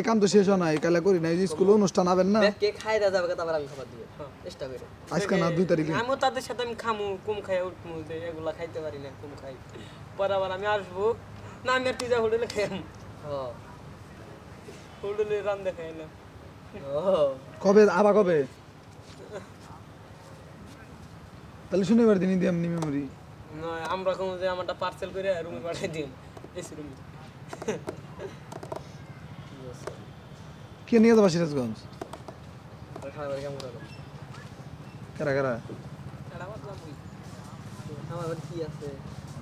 হে কাম তো শেষ হয় নাই কালে করি নাই যে স্কুলে অনুষ্ঠান আবেন না। কে খাই দেওয়া যাবে তারপর আমি খাবার দিব চেষ্টা করে। আজকে না দুই তারিখে আমিও তাদের সাথে আমি খামু কুম খাই উঠমু যে এগুলা খাইতে পারি না কুম খাই। পরে আবার আমি আসব না আমি আর পিজা হোটেলে খাইম হোটেলে রান্ধে খাই না কবে আবার কবে? তাহলে শনিবার দিনই দিয়াম নি মেমোরি আমরা কোনো যে আমারটা পার্সেল করে রুমে পাঠিয়ে দিন এসি রুমে কে নিয়ে যাবা সিরাজগঞ্জ? হলো কারা কারা? কি আছে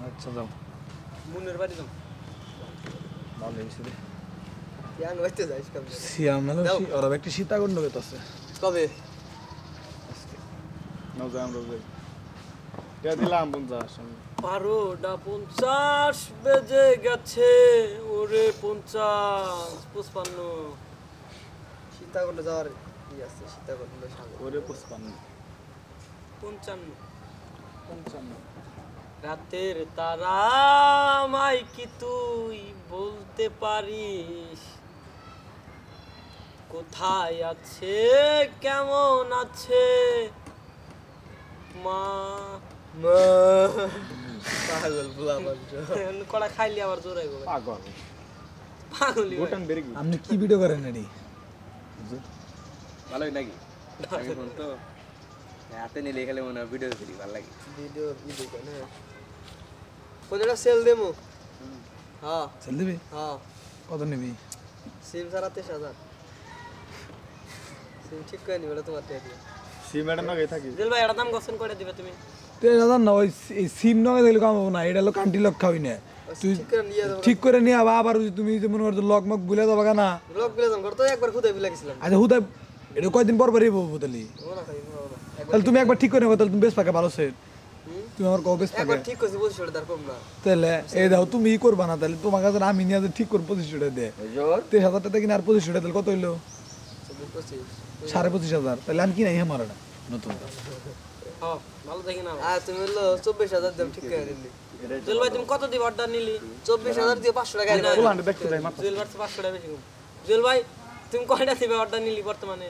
আচ্ছা যাও। মুনের বাড়ি যাম ভালো হয়েছে রে। সিয়াম মেলো ওরা একটি সীতাকুণ্ড গেছে কবে? নাও যাই আমরা যাই। দিলাম পঞ্চাশ বারোটা পঞ্চাশ বেজে গেছে। ওরে পঞ্চাশ পুষ্পান্ন সীতাকুণ্ড যাওয়ার কি আছে সীতাকুণ্ড সাগর। ওরে পুষ্পান্ন। পঞ্চান্ন। পঞ্চান্ন। রাতের তারা মাই কি তুই বলতে পারিস? কোথায় আছে কেমন আছে? মা পাগল বুলা কড়া খাইলে আবার জোরাইব পাগল। পাগলি আপনি কি ভিডিও করেন ভালোই নাকি? আমি ফোন তো হাতে নিলে খেলে মনে হয় ভিডিও করি ভালো লাগে। ভিডিও ভিডিও কেন? কোনটা সেল দেমু হ্যাঁ। চল দিবি? হ্যাঁ। কত নিবি? সিম সারা তেইশ হাজার। সিম ঠিক করে নিবে তোমার দিয়ে। সি ম্যাডাম না থাকি দিল ভাই এটা দাম গসন করে দিবে তুমি। তো এটা জান না ওই সিম নগে দেখলে কাম হবে না এটা হলো কান্টি লক খাওয়াই না তুই ঠিক করে নিয়ে আবার আবার তুমি যে মনে করছ লক মক বুলে যাবা না ব্লগগুলো যাম করতো একবার খুদে বিলা গেছিলাম। আচ্ছা হুদা এটা কয়দিন পর পরই বলব তাহলে? ও না খাই ও না। একবার তাহলে তুমি একবার ঠিক করে নেব তাহলে তুমি বেশ পাকে ভালো সেট তুমি আমার পাকে একবার ঠিক করছি ওটা তার কম না। তাহলে এই দাও তুমি ই করবা না তাহলে তোমার কাছে আমি নিয়ে যে ঠিক করে পঁচিশ টাকা দে তেইশ হাজার টাকা কিনে আর পঁচিশ টাকা তাহলে কত হইল? সাড়ে পঁচিশ হাজার। তাহলে আমি কিনাই আমার এটা নতুন। হ্যাঁ ভালো দেখি না। আর তুমি হলো চব্বিশ হাজার দাম ঠিক করে দিলি। ভাই তুমি কত দিবে অর্ডার নিলি? চব্বিশ হাজার দিয়ে পাঁচশো টাকা জুয়েল ভাই পাঁচশো টাকা বেশি জুয়েল ভাই তুমি কয়টা দিবে অর্ডার নিলি বর্তমানে?